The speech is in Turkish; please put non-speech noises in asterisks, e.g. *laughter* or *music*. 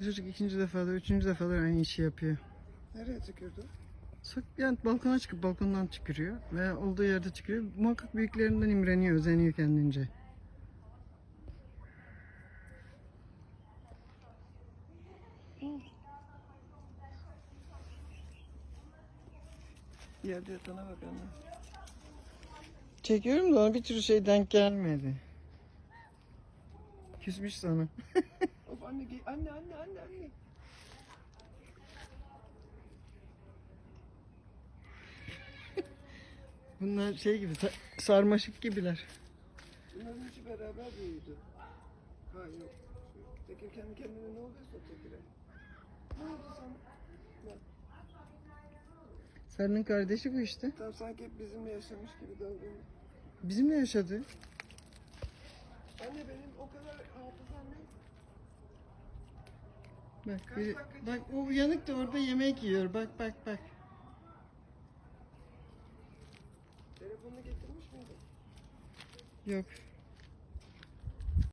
Bu çocuk ikinci defada, üçüncü defada aynı işi yapıyor. Nereye tükürdü? Yani balkona çıkıp balkondan tükürüyor veya olduğu yerde tükürüyor. Muhakkak büyüklerinden imreniyor, özeniyor kendince. Yerde yatana bak anne. Çekiyorum da ona bir türlü şey denk gelmedi. Küsmüş sana. *laughs* Anne, ge- anne, anne, anne, anne. *laughs* Bunlar şey gibi, sa- sarmaşık gibiler. Bunların üçü beraber büyüdü. Ha yok. Tekir kendi kendine ne oluyorsa Tekir'e. Ne oldu sana? Ne? Sarı'nın kardeşi bu işte. Tam sanki hep bizimle yaşamış gibi davranıyor. Bizimle yaşadı. Anne benim o kadar hafızam yok. Bak, biri- bak o uyanık da orada yemek yiyor. Bak bak bak. Telefonunu getirmiş miydin? Yok.